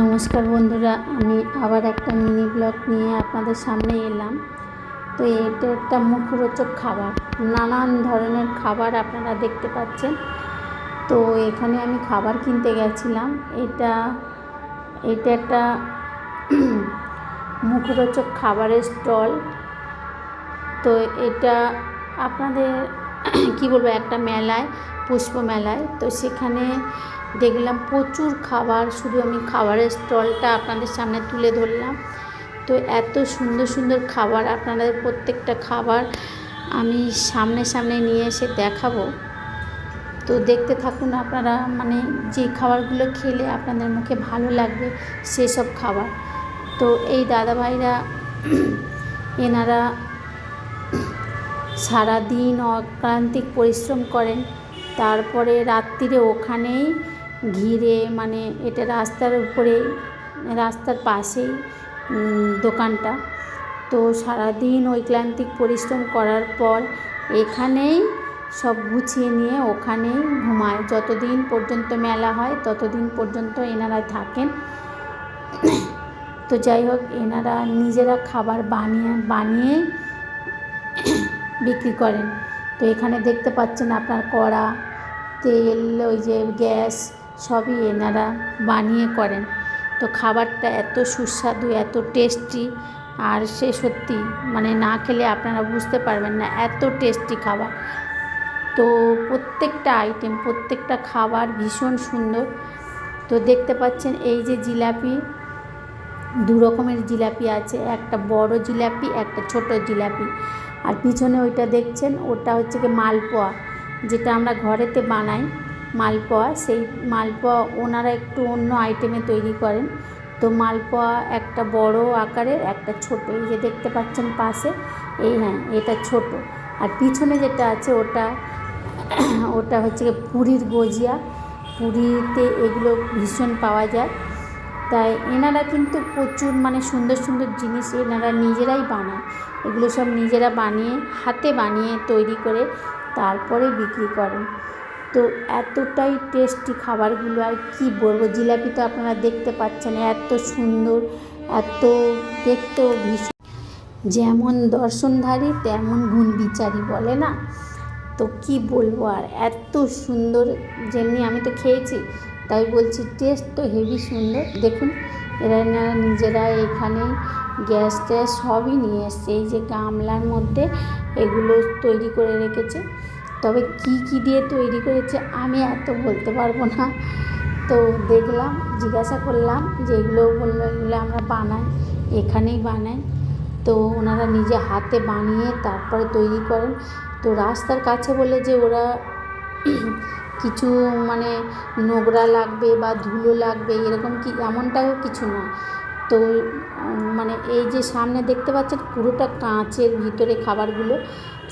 নমস্কার বন্ধুরা, আমি আবার একটা মিনি ব্লগ নিয়ে আপনাদের সামনে এলাম। তো এটা একটা মুখরোচক খাবার, নানান ধরনের খাবার আপনারা দেখতে পাচ্ছেন। তো এখানে আমি খাবার কিনতে গেছিলাম। এটা এটা একটা মুখরোচক খাবারের স্টল। তো এটা আপনাদের কি বলব, একটা মেলায় পুষ্প মেলায় তো সেখানে দেখলাম প্রচুর খাবার, শুধু আমি খাবারের স্টলটা আপনাদের সামনে তুলে ধরলাম। তো এত সুন্দর সুন্দর খাবার, আপনাদের প্রত্যেকটা খাবার আমি সামনে সামনে নিয়ে এসে দেখাবো। তো দেখতে থাকুন আপনারা মানে যে খাবারগুলো খেলে আপনাদের মুখে ভালো লাগবে, সেসব খাবার। তো এই দাদাভাইরা, এনারা সারাদিন অক্লান্তিক পরিশ্রম করেন। তারপরে রাত্রিরে ওখানেই ঘিরে মানে এটা রাস্তার উপরে, রাস্তার পাশেই দোকানটা। তো সারাদিন ওই ক্লান্তিক পরিশ্রম করার পর এখানেই সব গুছিয়ে নিয়ে ওখানেই ঘুমায়। যতদিন পর্যন্ত মেলা হয়, ততদিন পর্যন্ত এনারা থাকেন। তো যাই হোক, এনারা নিজেরা খাবার বানিয়ে বানিয়ে বিক্রি করেন। তো এখানে দেখতে পাচ্ছেন আপনার কড়া, তেল, ওই যে গ্যাস সবই এনারা বানিয়ে করেন। তো খাবারটা এত সুস্বাদু, এত টেস্টি, আর সে সত্যি মানে না খেলে আপনারা বুঝতে পারবেন না, এত টেস্টি খাবার। তো প্রত্যেকটা আইটেম প্রত্যেকটা খাবার ভীষণ সুন্দর। তো দেখতে পাচ্ছেন এই যে জিলাপি, দু রকমের জিলাপি আছে, একটা বড় জিলাপি, একটা ছোট জিলাপি। আর পিছনে ওইটা দেখছেন, ওটা হচ্ছে কি মালপোয়া, যেটা আমরা ঘরেতে বানাই। মালপোয়া, সেই মালপোয়া ওনারা একটু অন্য আইটেমে তৈরি করেন। তো মালপোয়া একটা বড় আকারের, একটা ছোট, এই যে দেখতে পাচ্ছেন পাশে, এই হ্যাঁ এটা ছোট। আর পিছনে যেটা আছে, ওটা ওটা হচ্ছে গিয়ে পুরীর গজিয়া। পুরীতে এগুলো ভীষণ পাওয়া যায়। তাই এনারা কিন্তু প্রচুর মানে সুন্দর সুন্দর জিনিস এনারা নিজেরাই বানায়। এগুলো সব নিজেরা বানিয়ে, হাতে বানিয়ে তৈরি করে তারপরে বিক্রি করেন। তো এতটাই টেস্টি খাবারগুলো আর কি বলব? জিলাপি তো আপনারা দেখতে পাচ্ছেন, এত সুন্দর, এত দেখতেও ভীষণ। যেমন দর্শনধারী, তেমন গুণ বিচারী বলে না? তো কি বলব আর, এত সুন্দর যেমনি আমি তো খেয়েছি, তাই বলছি টেস্ট তো হেভি সুন্দর। দেখুন, এরা নিজেরা এখানে গ্যাস ট্যাস সবই নিয়ে এসছে। এই যে গামলার মধ্যে এগুলো তৈরি করে রেখেছে। তবে কি কি দিয়ে তৈরি করেছে আমি এত বলতে পারব না। তো দেখলাম, জিজ্ঞাসা করলাম যে এগুলো বলল, এগুলো আমরা বানাই, এখানেই বানাই। তো ওনারা নিজে হাতে বানিয়ে তারপরে তৈরি করেন। তো রাস্তার কাছে বলে যে ওরা কিছু মানে নোংরা লাগবে বা ধুলো লাগবে, এরকম কি, এমনটাও কিছু না। তো মানে এই যে সামনে দেখতে পাচ্ছেন পুরোটা কাঁচের ভিতরে খাবারগুলো।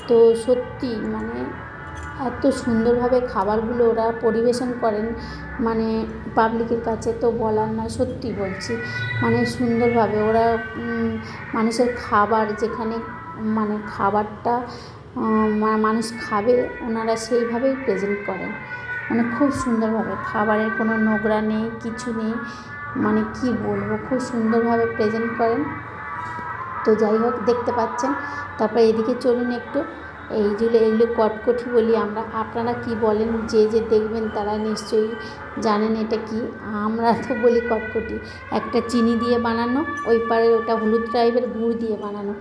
তো সত্যি মানে এত সুন্দরভাবে খাবারগুলো ওরা পরিবেশন করেন মানে পাবলিকের কাছে তো বলার না সত্যি বলছি। মানে সুন্দরভাবে ওরা মানুষের খাবার যেখানে মানে খাবারটা মানুষ খাবে, ওনারা সেইভাবেই প্রেজেন্ট করেন। মানে খুব সুন্দরভাবে, খাবারের কোনো নোংরা নেই, কিছু নেই মানে কি বলব, খুব সুন্দরভাবে প্রেজেন্ট করেন। তো যাই হোক, দেখতে পাচ্ছেন। তারপর এদিকে চলুন একটু। এইগুলো এইগুলো কটকটি বলি আমরা, আপনারা কি বলেন, যে যে দেখবেন তারা নিশ্চয়ই জানেন এটা কি। আমরা তো বলি কটকটি, একটা চিনি দিয়ে বানানো, ওই পারে ওটা হলুদ টাইপের গুড় দিয়ে বানানো।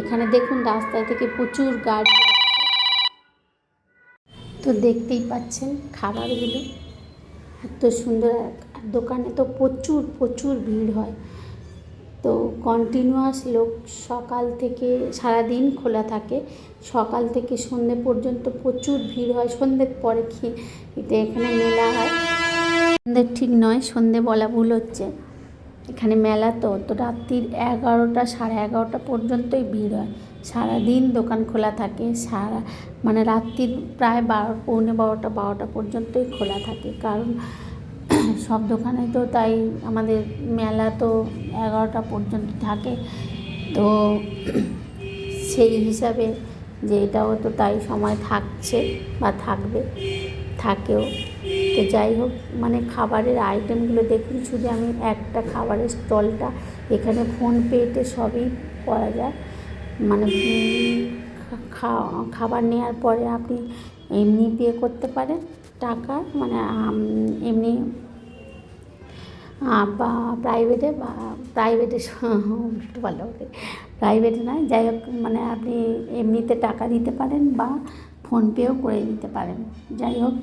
এখানে দেখুন রাস্তায় থেকে প্রচুর গাড়ি। তো দেখতেই পাচ্ছেন খাবারগুলো, এত সুন্দর দোকানে তো প্রচুর প্রচুর ভিড় হয়। তো কন্টিনিউয়াস লোক সকাল থেকে সারাদিন খোলা থাকে। সকাল থেকে সন্ধে পর্যন্ত প্রচুর ভিড় হয়। সন্ধ্যের পরে এটা এখানে মেলা হয়। সন্ধ্যের ঠিক নয় সন্ধে বলা ভুল হচ্ছে। এখানে মেলা তো তো রাত্রির এগারোটা, সাড়ে এগারোটা পর্যন্তই ভিড় হয়। সারাদিন দোকান খোলা থাকে। সারা মানে রাত্রির প্রায় বারো, পৌনে বারোটা বারোটা পর্যন্তই খোলা থাকে। কারণ সব দোকানে তো তাই আমাদের মেলা তো এগারোটা পর্যন্ত থাকে। তো সেই হিসাবে যে এটাও তো তাই সময় থাকছে বা থাকবে, থাকেও। তো যাই হোক মানে খাবারের আইটেমগুলো দেখুন, শুধু আমি একটা খাবারের স্টলটা এখানে ফোন পেতে সবই করা যায়। মানে খাবার নেওয়ার পরে আপনি এমনি পে করতে পারেন টাকা মানে এমনি বা প্রাইভেটে বা প্রাইভেটে একটু ভালো হবে প্রাইভেটে নয় যাই হোক মানে আপনি এমনিতে টাকা দিতে পারেন বা ফোনপেও করে দিতে পারেন। যাই হোক,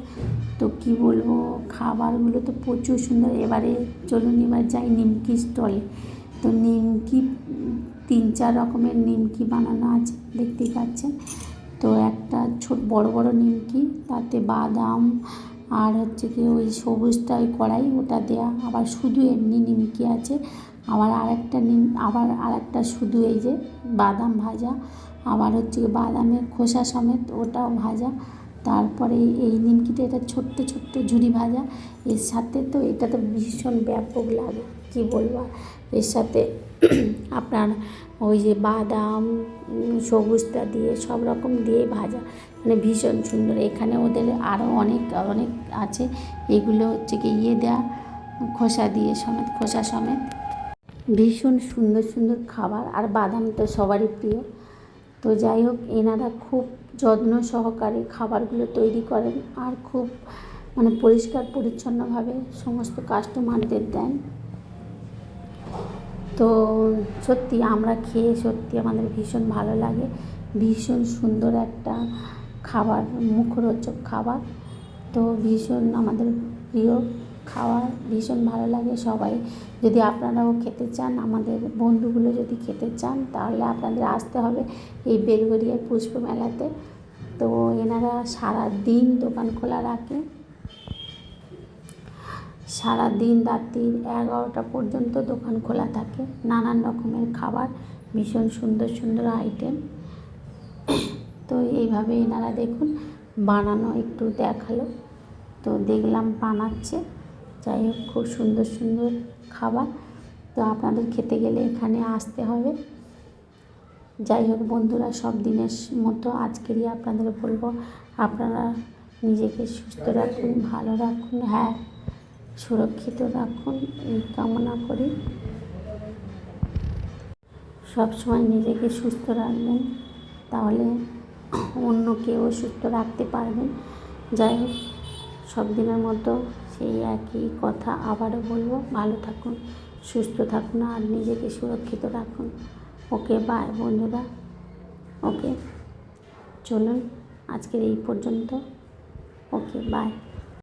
তো কী বলব, খাবারগুলো তো প্রচুর সুন্দর। এবারে চলুন, এবার যাই নিমকি স্টলে তো নিমকি, তিন চার রকমের নিমকি বানানো আছে, দেখতেই পাচ্ছেন। তো একটা ছোট, বড় বড় নিমকি, তাতে বাদাম আর হচ্ছে কি ওই সবুজটা ওই কড়াই, ওটা দেয়া। আবার শুধু এমনি নিমকি আছে। আবার আরেকটা নিম, আবার আরেকটা শুধু এই যে বাদাম ভাজা। আবার হচ্ছে বাদামের খোসা সমেত ওটাও ভাজা। তারপরে এই নিমকিটা, এটা ছোট্ট ছোট্ট ঝুড়ি ভাজা। এর সাথে তো এটা তো ভীষণ ব্যাপক লাগে, কী বলব? এর সাথে আপনার ওই যে বাদাম, সবুজটা দিয়ে, সব রকম দিয়ে ভাজা। মানে ভীষণ সুন্দর। এখানে ওদের আরও অনেক অনেক আছে। এগুলো হচ্ছে কি ইয়ে দেওয়া খোসা দিয়ে সমেত, খোসা সমেত। ভীষণ সুন্দর সুন্দর খাবার। আর বাদাম তো সবারই প্রিয়। তো যাই হোক, এনারা খুব যত্ন সহকারে খাবারগুলো তৈরি করেন আর খুব মানে পরিষ্কার পরিচ্ছন্নভাবে সমস্ত কাস্টমারদের দেন। তো সত্যি আমরা খেয়ে সত্যি আমাদের ভীষণ ভালো লাগে। ভীষণ সুন্দর একটা খাবার, মুখরোচক খাবার। তো ভীষণ আমাদের প্রিয় খাবার ভীষণ ভালো লাগে। সবাই যদি আপনারাও খেতে চান, আমাদের বন্ধুগুলো যদি খেতে চান, তাহলে আপনাদের আসতে হবে এই বেলগড়িয়ার পুষ্প মেলাতে তো এনারা সারা দিন দোকান খোলা রাখে। সারা দিন রাত্রির এগারোটা পর্যন্ত দোকান খোলা থাকে। নানান রকমের খাবার, ভীষণ সুন্দর সুন্দর আইটেম তো এইভাবে এনারা দেখুন, বানানো একটু দেখাল। তো দেখলাম বানাচ্ছে। যাই হোক খুব সুন্দর সুন্দর খাবার। তো আপনাদের খেতে গেলে এখানে আসতে হবে। যাই হোক বন্ধুরা সব দিনের মতো আজকেরই আপনাদের বলব আপনারা নিজেকে সুস্থ রাখুন ভালো রাখুন হ্যাঁ সুরক্ষিত রাখুন এই কামনা করি। সবসময় নিজেকে সুস্থ রাখবেন তাহলে অন্য কেউ সুস্থ রাখতে পারবেন। যাই হোক সব দিনের মতো সেই একই কথা আবারও বলব। ভালো থাকুন, সুস্থ থাকুন আর নিজেকে সুরক্ষিত রাখুন। ওকে বাই বন্ধুরা। ওকে, চলুন আজকের এই পর্যন্ত। Okay bye